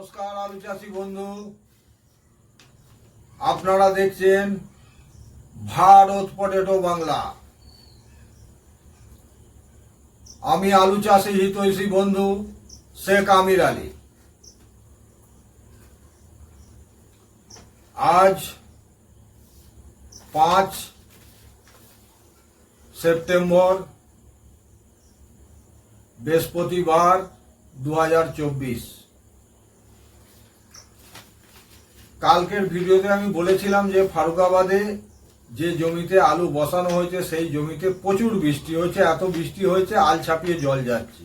নমস্কার আলু চাষি বন্ধু। আপনারা দেখছেন ভারত পটেটো বাংলা। আমি আলু চাষি হিতৈষী বন্ধু, শেখ আমির আলী। আজ পাঁচ সেপ্টেম্বর, বৃহস্পতিবার দু হাজার চব্বিশ। কালকের ভিডিওতে আমি বলেছিলাম যে ফারুকাবাদে যে জমিতে আলু বসানো হয়েছে, সেই জমিতে প্রচুর বৃষ্টি হয়েছে, এত বৃষ্টি হয়েছে, আল ছাপিয়ে জল যাচ্ছে।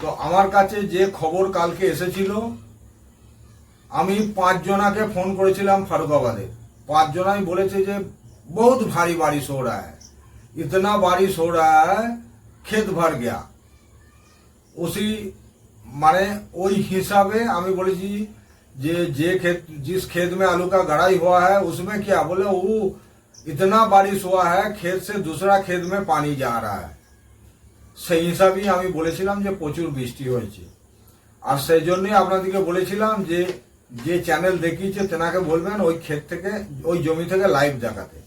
তো আমার কাছে যে খবর কালকে এসেছিল, আমি পাঁচজনাকে ফোন করেছিলাম ফারুকাবাদে। পাঁচজনাই বলেছে যে, বহুত ভারী বারিশ হো রা ইতনা বারিশ হো রা খেত ভর গিয়া। ওসি মানে ওই হিসাবে আমি বলেছি যে যে खेत जिस खेत में आलू का गड़ाई हुआ है उसमें क्या बोले वो इतना बारिश हुआ है खेत से दूसरा खेत में पानी जा रहा है সেই হিসাবেই আমি বলেছিলাম যে প্রচুর বৃষ্টি হয়েছে আর সেই জন্যই আপনাদেরকে বলেছিলাম যে যে চ্যানেল দেখিয়েছে তেনাকে বলবেন ওই ক্ষেত থেকে ওই জমি থেকে লাইভ দেখাতে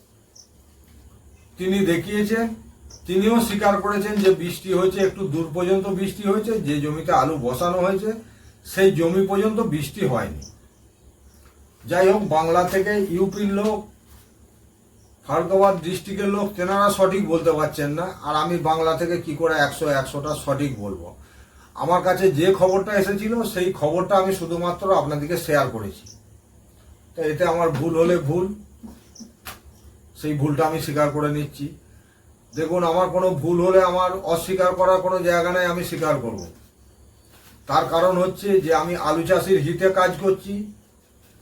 তিনি দেখিয়েছেন তিনিও স্বীকার করেছেন যে বৃষ্টি হয়েছে একটু দূর পর্যন্ত বৃষ্টি হয়েছে যে জমিতে আলু বসানো হয়েছে সেই জমি পর্যন্ত বৃষ্টি হয়নি। যাই হোক, বাংলা থেকে ইউপির লোক, ফারুকাবাদ ডিস্ট্রিক্টের লোক, তেনারা সঠিক বলতে পারছেন না। আর আমি বাংলা থেকে কি করে একশো একশোটা সঠিক বলব? আমার কাছে যে খবরটা এসেছিল, সেই খবরটা আমি শুধুমাত্র আপনাদেরকে শেয়ার করেছি। তো এতে আমার ভুল হলে ভুল, সেই ভুলটা আমি স্বীকার করে নিচ্ছি। দেখুন, আমার কোনো ভুল হলে আমার, অস্বীকার করার কোনো জায়গা নেই, আমি স্বীকার করব। তার কারণ হচ্ছে যে আমি আলু চাষির হিতে কাজ করছি,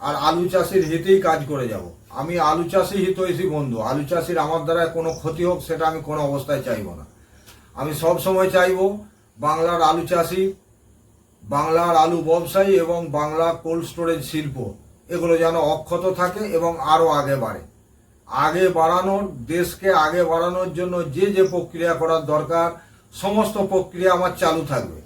আর আলু চাষির হিতেই কাজ করে যাব। আমি আলু চাষি হিতৈষী বন্ধু, আলু চাষির আমার দ্বারা কোনো ক্ষতি হোক সেটা আমি কোনো অবস্থায় চাইব না। আমি সব সময় চাইব বাংলার আলু চাষি, বাংলার আলু ব্যবসায়ী এবং বাংলা কোল্ড স্টোরেজ শিল্প, এগুলো যেন অক্ষত থাকে এবং আরও আগে বাড়ে। আগে বাড়ানোর, দেশকে আগে বাড়ানোর জন্য যে যে প্রক্রিয়া করার দরকার, সমস্ত প্রক্রিয়া আমার চালু থাকবে।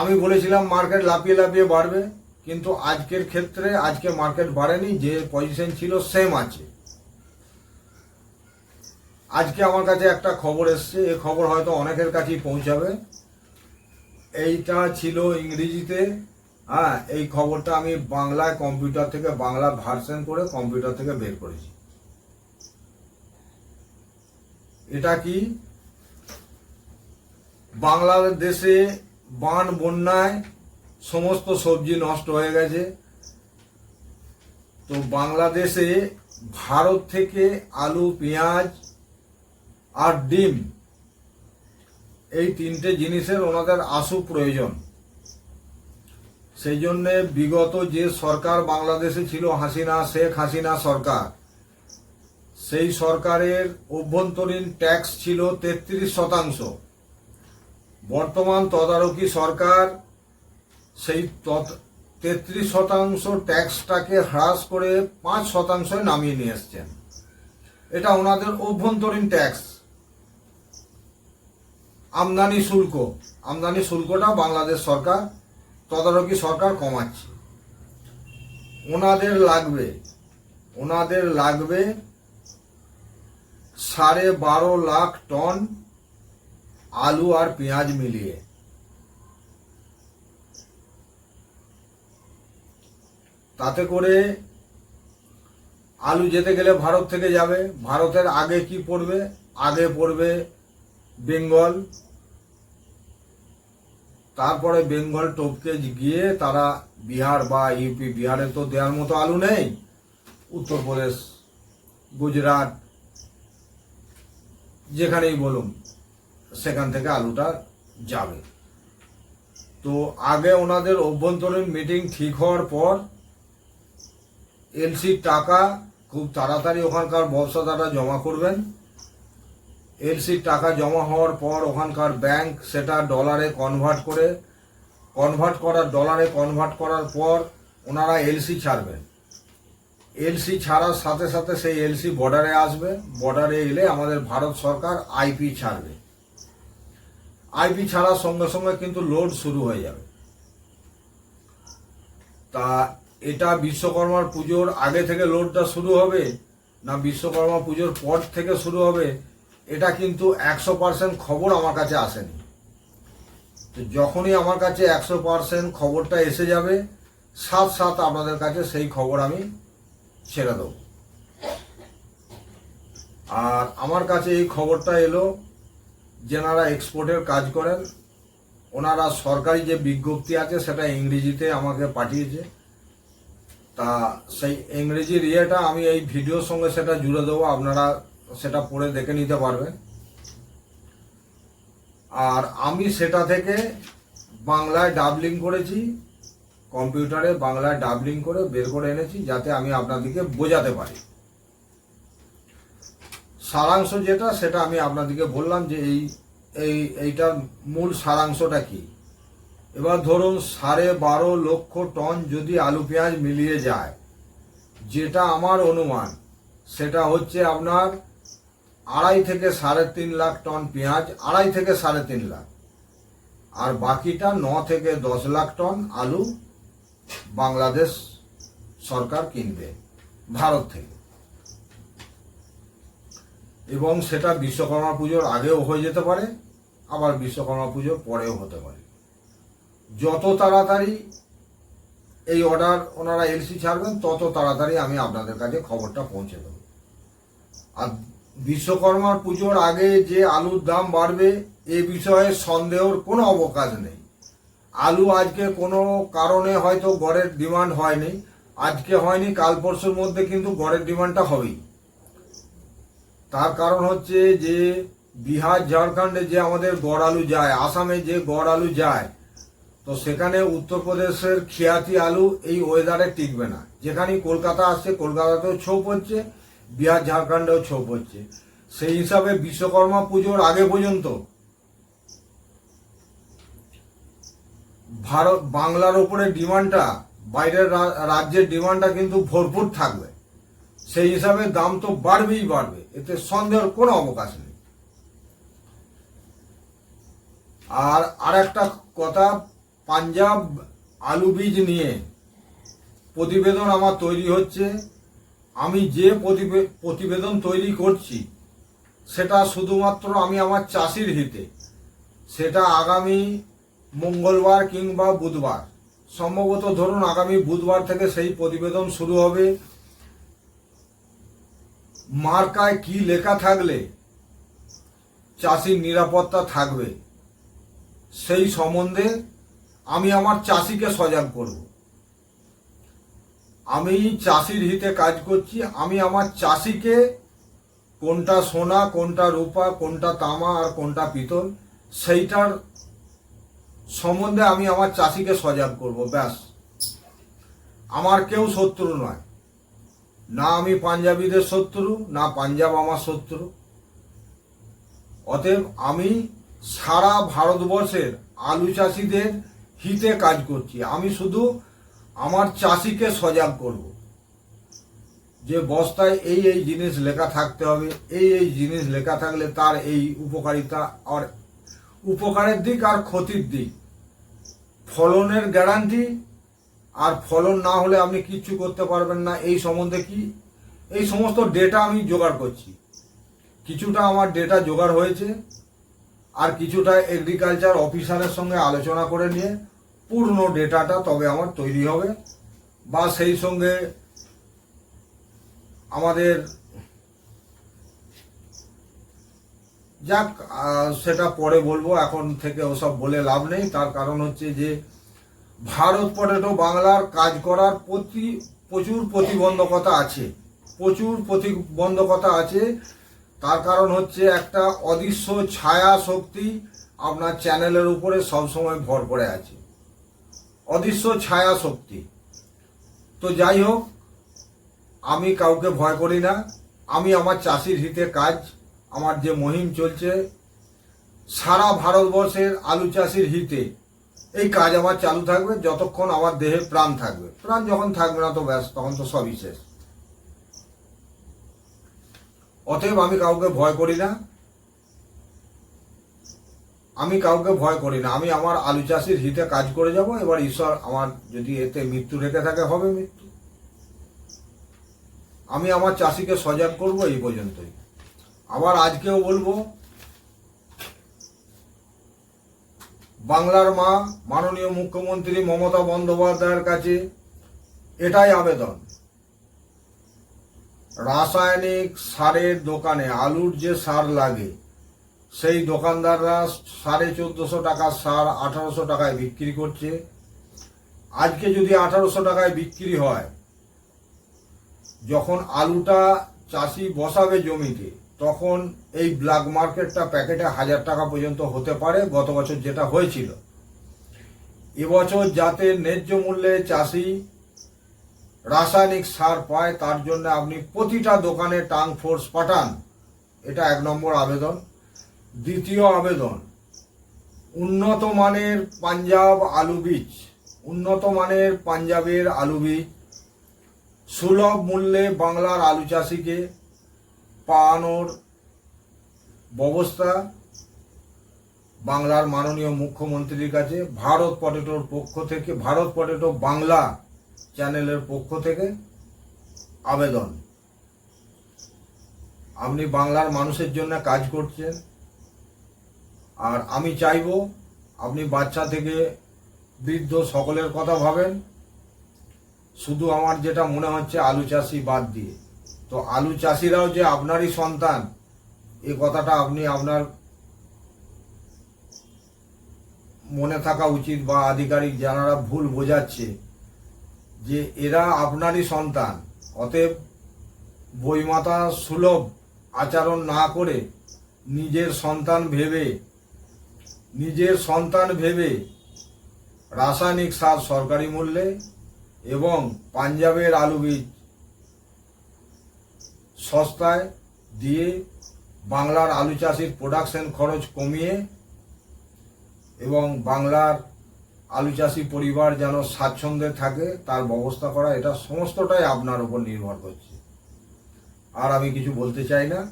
আমি বলেছিলাম মার্কেট লাফিয়ে লাফিয়ে বাড়বে, কিন্তু আজকের ক্ষেত্রে আজকে মার্কেট বাড়েনি, যে পজিশন ছিল সেম আছে। আজকে আমার কাছে একটা খবর এসছে এই খবর হয়তো অনেকের কাছেই পৌঁছাবে। এইটা ছিল ইংরেজিতে হ্যাঁ এই খবরটা আমি বাংলায় কম্পিউটার থেকে, বাংলা ভার্সন করে কম্পিউটার থেকে বের করেছি। এটা কি? বাংলাদেশে বান, বন্যায় সমস্ত সবজি নষ্ট হয়ে গেছে। তো বাংলাদেশে ভারত থেকে আলু, পেঁয়াজ আর ডিম এই তিনটে জিনিসের ওনাদের আশু প্রয়োজন। সেই জন্যে বিগত যে সরকার বাংলাদেশে ছিল, হাসিনা, শেখ হাসিনা সরকার, সেই সরকারের অভ্যন্তরীণ ট্যাক্স ছিল তেত্রিশ শতাংশ। বর্তমান তদারকি সরকার সেই তেত্রিশ শতাংশ ট্যাক্সটাকে হ্রাস করে পাঁচ শতাংশে নামিয়ে নিয়ে এসছেন। এটা ওনাদের অভ্যন্তরীণ ট্যাক্স। আমদানি শুল্ক। আমদানি শুল্কটা বাংলাদেশ সরকার, তদারকি সরকার কমাচ্ছে। ওনাদের লাগবে ওনাদের লাগবে সাড়ে বারো লাখ টন আলু আর পেঁয়াজ মিলিয়ে। তাতে করে আলু যেতে গেলে ভারত থেকে যাবে। ভারতের আগে কি পড়বে? আগে পড়বে বেঙ্গল। তারপরে বেঙ্গল টপকে গিয়ে তারা বিহার বা ইউপি, বিহারে তো দেওয়ার মতো আলু নেই। উত্তরপ্রদেশ, গুজরাট, যেখানেই বলুন। সেখান থেকে আলুটা যাবে। তো আগে ওনাদের অভ্যন্তরীণ মিটিং ঠিক হওয়ার পর এলসির টাকা খুব তাড়াতাড়ি ওখানকার ব্যবসাদাররা জমা করবেন। এলসির টাকা জমা হওয়ার পর ওখানকার ব্যাংক সেটা ডলারে কনভার্ট করে কনভার্ট করার ডলারে কনভার্ট করার পর ওনারা এলসি ছাড়বেন। এলসি ছাড়ার সাথে সাথে সেই এলসি বর্ডারে আসবে। বর্ডারে এলে আমাদের ভারত সরকার আইপি ছাড়বে। আইপি ছাড়ার সঙ্গে সঙ্গে কিন্তু লোড শুরু হয়ে যাবে। তা এটা বিশ্বকর্মার পুজোর আগে থেকে লোডটা শুরু হবে না বিশ্বকর্মা পুজোর পর থেকে শুরু হবে, এটা কিন্তু একশো পার্সেন্ট খবর আমার কাছে আসেনি। তো যখনই আমার কাছে একশো পার্সেন্ট খবরটা এসে যাবে সাথ সাথ আপনাদের কাছে সেই খবর আমি ছেড়ে দেবো। আর আমার কাছে এই খবরটা এলো যেনারা এক্সপোর্টের কাজ করেন, ওনারা সরকারি যে বিজ্ঞপ্তি আছে সেটা ইংরেজিতে আমাকে পাঠিয়েছে। তা সেই ইংরেজির ইয়েটা আমি এই ভিডিওর সঙ্গে সেটা জুড়ে দেবো, আপনারা সেটা পড়ে দেখে নিতে পারবেন। আর আমি সেটা থেকে বাংলায় ডাবলিং করেছি, কম্পিউটারে বাংলায় ডাবলিং করে বের করে এনেছি, যাতে আমি আপনাদেরকে বোঝাতে পারি। সারাংশ যেটা, সেটা আমি আপনাদেরকে বললাম যে এই এই, এইটার মূল সারাংশটা কি। এবার ধরুন সাড়ে বারো লক্ষ টন যদি আলু পেঁয়াজ মিলিয়ে যায়, যেটা আমার অনুমান, সেটা হচ্ছে আপনার আড়াই থেকে সাড়ে তিন লাখ টন পেঁয়াজ, আড়াই থেকে সাড়ে তিন লাখ। আর বাকিটা ন থেকে দশ লাখ টন আলু বাংলাদেশ সরকার কিনবে, ভারত থেকে। এবং সেটা বিশ্বকর্মা পুজোর আগেও হয়ে যেতে পারে, আবার বিশ্বকর্মা পুজোর পরেও হতে পারে। যত তাড়াতাড়ি এই অর্ডার ওনারা এলসি ছাড়বেন, তত তাড়াতাড়ি আমি আপনাদের কাছে খবরটা পৌঁছে দেবো। আর বিশ্বকর্মার পুজোর আগে যে আলুর দাম বাড়বে, এ বিষয়ে সন্দেহর কোনো অবকাশ নেই। আলু আজকে কোনো কারণে হয়তো গড়ের ডিমান্ড হয়নি, আজকে হয়নি, কাল পরশুর মধ্যে কিন্তু গড়ের ডিমান্ডটা হবেই। তার কারণ হচ্ছে যে বিহার, ঝাড়খণ্ডে যে আমাদের গড় আলু যায়, আসামে যে গড় আলু যায়, তো সেখানে উত্তরপ্রদেশের খিয়াতি আলু এই ওয়েদারে টিকবে না। যেখানেই কলকাতা আসছে, কলকাতাতেও ছোপ হচ্ছে, বিহার, ঝাড়খণ্ডেও ছোপ হচ্ছে। সেই হিসাবে বিশ্বকর্মা পুজোর আগে পর্যন্ত ভারত, বাংলার উপরে ডিমান্ডটা, বাইরের রাজ্যের ডিমান্ডটা কিন্তু ভরপুর থাকবে। সেই হিসাবে দাম তো বাড়বেই বাড়বে। এতে সন্দেহের কোনো অবকাশ নেই। আর আরেকটা কথা, পাঞ্জাব আলু বীজ নিয়ে প্রতিবেদন আমার তৈরি হচ্ছে। আমি যে প্রতিবে- প্রতিবেদন তৈরি করছি, সেটা শুধুমাত্র আমি আমার চাষির হিতে। সেটা আগামী মঙ্গলবার কিংবা বুধবার। সম্ভবত ধরুন আগামী বুধবার থেকে সেই প্রতিবেদন শুরু হবে। মার্কায় কি লেখা থাকলে চাষির নিরাপত্তা থাকবে? সেই সম্বন্ধে আমি আমার চাষিকে সজাগ করব। আমি চাষির হিতে কাজ করছি, আমি আমার চাষিকে কোনটা সোনা, কোনটা রূপা, কোনটা তামা আর কোনটা পিতল, সেইটার সম্বন্ধে আমি আমার চাষিকে সজাগ করব, ব্যাস। আমার কেউ শত্রু নয়। না আমি পাঞ্জাবিদের শত্রু, না পাঞ্জাব আমার শত্রু। অতএব আমি সারা ভারতবর্ষের আলু চাষিদের হিতে কাজ করছি। আমি শুধু আমার চাষিকে সজাগ করব। যে বস্তায় এই এই জিনিস লেখা থাকতে হবে, এই এই জিনিস লেখা থাকলে তার এই উপকারিতা আর উপকারের দিক আর ক্ষতির দিক। ফলনের গ্যারান্টি আর ফলন না হলে আপনি কিচ্ছু করতে পারবেন না। এই সম্বন্ধে কি? এই সমস্ত ডেটা আমি জোগাড় করছি। কিছুটা আমার ডেটা জোগাড় হয়েছে আর কিছুটা এগ্রিকালচার অফিসারের সঙ্গে আলোচনা করে নিয়ে পূর্ণ ডেটাটা তবে আমার তৈরি হবে বা সেই সঙ্গে আমাদের যাক সেটা পরে বলব। এখন থেকে ওসব বলে লাভ নেই। তার কারণ হচ্ছে যে ভারত পটেটো বাংলার কাজ করার প্রতি প্রচুর প্রতিবন্ধকতা আছে। প্রচুর প্রতিবন্ধকতা আছে। তার কারণ হচ্ছে একটা অদৃশ্য ছায়া শক্তি আপনার চ্যানেলের উপরে সবসময় ভর করে আছে। অদৃশ্য ছায়া শক্তি। তো যাই হোক, আমি কাউকে ভয় করি না। আমি আমার চাষির হিতে কাজ, আমার যে মহিম চলছে, সারা ভারতবর্ষের আলু চাষির হিতে এই কাজ আমার চালু থাকবে, যতক্ষণ আমার দেহে প্রাণ থাকবে। প্রাণ যখন থাকবে না তো ব্যাস, তখন তো সবই শেষ। অতএব আমি কাউকে ভয় করি না। আমি কাউকে ভয় করি না। আমি আমার আলু চাষির হিতে কাজ করে যাব, এবার ঈশ্বর আমার যদি এতে মৃত্যু রেখে থাকে, হবে মৃত্যু। আমি আমার চাষিকে সজাগ করব এই পর্যন্তই। আবার আজকেও বলব বাংলার মা, মাননীয় মুখ্যমন্ত্রী মমতা বন্দ্যোপাধ্যায়ের কাছে এটাই আবেদন। রাসায়নিক সারের দোকানে আলুর যে সার লাগে, সেই দোকানদাররা সাড়ে চোদ্দশো টাকার সার আঠারোশো টাকায় বিক্রি করছে। আজকে যদি আঠারোশো টাকায় বিক্রি হয়, যখন আলুটা চাষি বসাবে জমিতে তখন এই ব্ল্যাক মার্কেটটা প্যাকেটে হাজার টাকা পর্যন্ত হতে পারে, গত বছর যেটা হয়েছিল। এবছর যাতে ন্যায্য মূল্যে চাষি রাসায়নিক সার পায়, তার জন্য আপনি প্রতিটা দোকানে টাং ফোর্স পাঠান। এটা এক নম্বর আবেদন। দ্বিতীয় আবেদন, উন্নত মানের পাঞ্জাব আলু বীজ, উন্নত মানের পাঞ্জাবের আলু বীজ সুলভ মূল্যে বাংলার আলু চাষিকে পাওয়ানোর ব্যবস্থা বাংলার মাননীয় মুখ্যমন্ত্রীর কাছে, ভারত পটেটোর পক্ষ থেকে, ভারত পটেটো বাংলা চ্যানেলের পক্ষ থেকে আবেদন। আপনি বাংলার মানুষের জন্য কাজ করছেন। আর আমি চাইব আপনি বাচ্চা থেকে বৃদ্ধ সকলের কথা ভাবেন। শুধু আমার যেটা মনে হচ্ছে, আলু চাষি বাদ দিয়ে। তো আলু চাষিরাও যে আপনারই সন্তান, এ কথাটা আপনি আপনার মনে থাকা উচিত বা আধিকারিক যারা ভুল বোঝাচ্ছে যে এরা আপনারই সন্তান, অতএব বইমাতা সুলভ আচরণ না করে নিজের সন্তান ভেবে, নিজের সন্তান ভেবে রাসায়নিক সার সরকারি মূল্যে এবং পাঞ্জাবের আলু বীজ সস্তায় দিয়ে বাংলার আলু চাষির প্রোডাকশন খরচ কমিয়ে এবং বাংলার আলু চাষি পরিবার যেন স্বাচ্ছন্দ্যে থাকে, তার ব্যবস্থা করা, এটা সমস্তটাই আপনার উপর নির্ভর করছে। আর আমি কিছু বলতে চাই না।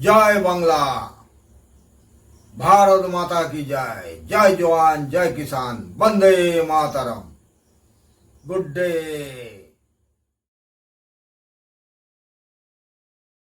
জয় বাংলা। ভারত মাতা কি জয়? জয় জওয়ান, জয় কিষান বন্দে মাতরম। Good day